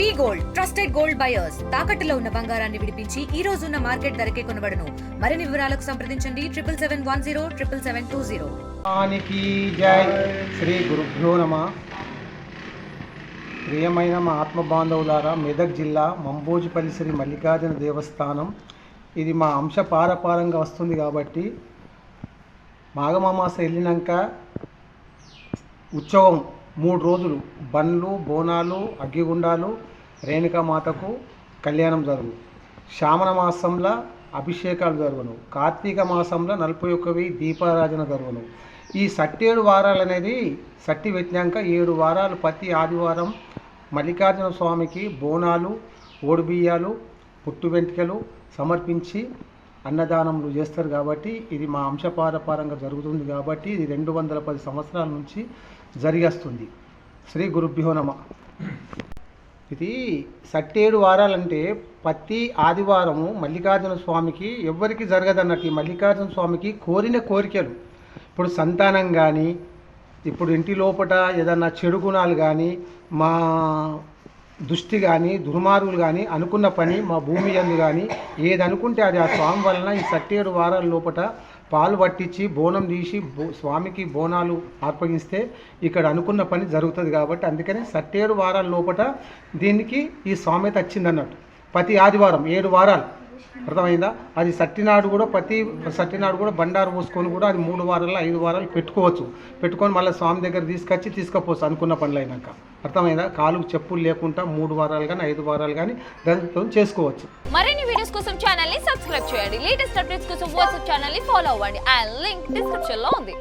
V gold trusted gold buyers. తాకట్టులో ఉన్న బంగారాన్ని విడిపించి ఈ రోజు ఉన్న మార్కెట్ ధరకే కొనబడను. మరిన్ని వివరాలకు సంప్రదించండి. Triple seven one zero triple seven two zero. జై శ్రీ గురుభ్యో నమ. ప్రియమైన మా ఆత్మ బాంధవులారా మెదక్ జిల్లా మంబోజిపల్లి శ్రీ మల్లికార్జున దేవస్థానం. ఇది మా అంశ పారపారంగా వస్తుంది కాబట్టి మాఘమామాస వెళ్ళినాక ఉత్సవం మూడు రోజులు బండ్లు బోనాలు అగ్గిగుండాలు రేణుకామాతకు కళ్యాణం జరుగు శ్రావణ మాసంలో అభిషేకాలు జరుగును. కార్తీక మాసంలో నలభై ఒక్కవి దీపారాజన దీపారాధన జరుగును. ఈ సట్టేడు వారాలు అనేది సట్టి పెట్టినాక ఏడు వారాలు ప్రతి ఆదివారం మల్లికార్జున స్వామికి బోనాలు ఓడిబియ్యాలు పుట్టు వెంట్రుకలు సమర్పించి అన్నదానములు చేస్తారు కాబట్టి ఇది మా అంశపారపారంగా జరుగుతుంది కాబట్టి ఇది రెండు వందల పది సంవత్సరాల నుంచి జరిగేస్తుంది. శ్రీ గురుభ్యో నమ. ఇది సట్టేడు వారాలంటే ప్రతి ఆదివారము మల్లికార్జున స్వామికి ఎవ్వరికి జరగదన్నట్టు ఈ మల్లికార్జున స్వామికి కోరిన కోరికలు. ఇప్పుడు సంతానం కానీ ఇప్పుడు ఇంటి లోపట ఏదన్నా చెడు గుణాలు కానీ మా దుష్టి కానీ దుర్మార్గులు కానీ అనుకున్న పని మా భూమి ఎందు కానీ ఏది అనుకుంటే అది ఆ స్వామి వలన ఈ సట్టేడు వారాల లోపట పాలు పట్టించి బోనం తీసి బో స్వామికి బోనాలు అర్పగిస్తే ఇక్కడ అనుకున్న పని జరుగుతుంది కాబట్టి అందుకనే సట్టేడు వారాల లోపట దీనికి ఈ స్వామ్యత తచ్చిందన్నట్టు ప్రతి ఆదివారం ఏడు వారాలు అర్థమైందా? అది సట్టినాడు కూడా ప్రతి సట్టినాడు కూడా బండారు పోసుకొని కూడా అది మూడు వారాలు ఐదు వారాలు పెట్టుకోవచ్చు. పెట్టుకొని మళ్ళీ స్వామి దగ్గర తీసుకొచ్చి తీసుకపోవచ్చు అనుకున్న పనులు అయినాక. అర్థమైందా? కాలుకు చెప్పులు లేకుండా మూడు వారాలు కానీ ఐదు వారాలు కానీ దాంతో చేసుకోవచ్చు. మరిన్ని వీడియోస్ కోసం ఛానల్ని సబ్స్క్రైబ్ చేయండి. లేటెస్ట్ అప్డేట్స్ కోసం వాట్సాప్ ఛానల్ని ఫాలో అవ్వండి. అండ్ లింక్ డిస్క్రిప్షన్లో ఉంది.